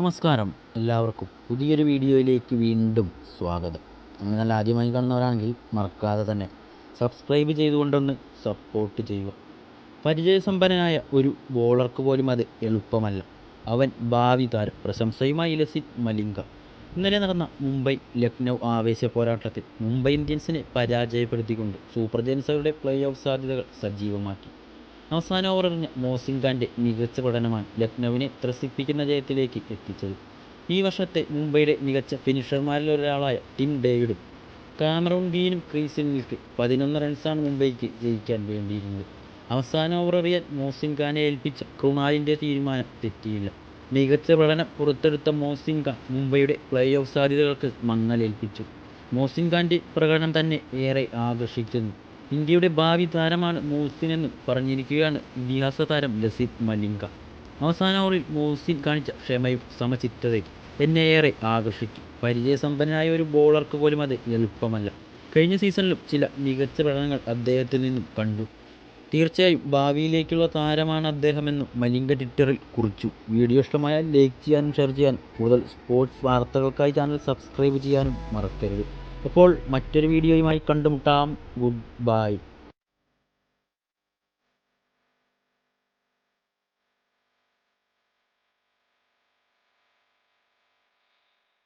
നമസ്കാരം. എല്ലാവർക്കും പുതിയൊരു വീഡിയോയിലേക്ക് വീണ്ടും സ്വാഗതം. നിങ്ങൾ ആദ്യമായി കാണുന്നവരാണെങ്കിൽ മറക്കാതെ തന്നെ സബ്സ്ക്രൈബ് ചെയ്തുകൊണ്ടൊന്ന് സപ്പോർട്ട് ചെയ്യുക. പരിചയസമ്പന്നനായ ഒരു ബോളർക്ക് പോലും അത് എളുപ്പമല്ല. അവൻ ഭാവി താരം പ്രശംസയുമായി ലസിത് മലിംഗ. ഇന്നലെ നടന്ന മുംബൈ ലക്നൗ ആവേശ പോരാട്ടത്തിൽ മുംബൈ ഇന്ത്യൻസിനെ പരാജയപ്പെടുത്തിക്കൊണ്ട് സൂപ്പർ ജയൻസുകളുടെ പ്ലേ ഓഫ് സാധ്യതകൾ സജീവമാക്കി. അവസാന ഓവറിൽ മോസിൻ ഖാന്റെ മികച്ച പ്രകടനമാണ് ലക്നൌവിനെ ത്രസിപ്പിക്കുന്ന ജയത്തിലേക്ക് എത്തിച്ചത്. ഈ വർഷത്തെ മുംബൈയുടെ മികച്ച ഫിനിഷർമാരിൽ ഒരാളായ ടിം ഡേവിഡും കാമറൂൺ ഗീനും ക്രീസിൽ നിൽക്കെ പതിനൊന്ന് റൺസാണ് മുംബൈക്ക് ജയിക്കാൻ വേണ്ടിയിരുന്നത്. അവസാന ഓവർ എറിയാൻ മോസിൻ ഖാനെ ഏൽപ്പിച്ച കൃണാലിന്റെ തീരുമാനം തെറ്റിയില്ല. മികച്ച പ്രകടനം പുറത്തെടുത്ത മോസിൻ ഖാൻ മുംബൈയുടെ പ്ലേ ഓഫ് സാധ്യതകൾക്ക് മങ്ങലേൽപ്പിച്ചു. മോസിൻ ഖാന്റെ പ്രകടനം തന്നെ ഏറെ ആകർഷിക്കുന്നു. ഇന്ത്യയുടെ ഭാവി താരമാണ് മോസിനെന്ന് പറഞ്ഞിരിക്കുകയാണ് ഇതിഹാസ താരം ലസിത് മലിംഗ. അവസാന ഓവറിൽ മോസിൻ കാണിച്ച ക്ഷമയും സമചിത്തതയും എന്നെ ഏറെ ആകർഷിച്ചു. പരിചയസമ്പന്നനായ ഒരു ബോളർക്ക് പോലും അത് എളുപ്പമല്ല. കഴിഞ്ഞ സീസണിലും ചില മികച്ച പ്രകടനങ്ങൾ അദ്ദേഹത്തിൽ നിന്നും കണ്ടു. തീർച്ചയായും ഭാവിയിലേക്കുള്ള താരമാണ് അദ്ദേഹമെന്നും മലിംഗ ട്വിറ്ററിൽ കുറിച്ചു. വീഡിയോ ഇഷ്ടമായാൽ ലൈക്ക് ചെയ്യാനും ഷെയർ ചെയ്യാനും കൂടുതൽ സ്പോർട്സ് വാർത്തകൾക്കായി ചാനൽ സബ്സ്ക്രൈബ് ചെയ്യാനും മറക്കരുത്. അപ്പോൾ മറ്റൊരു വീഡിയോയുമായി കണ്ടുമുട്ടാം. Good bye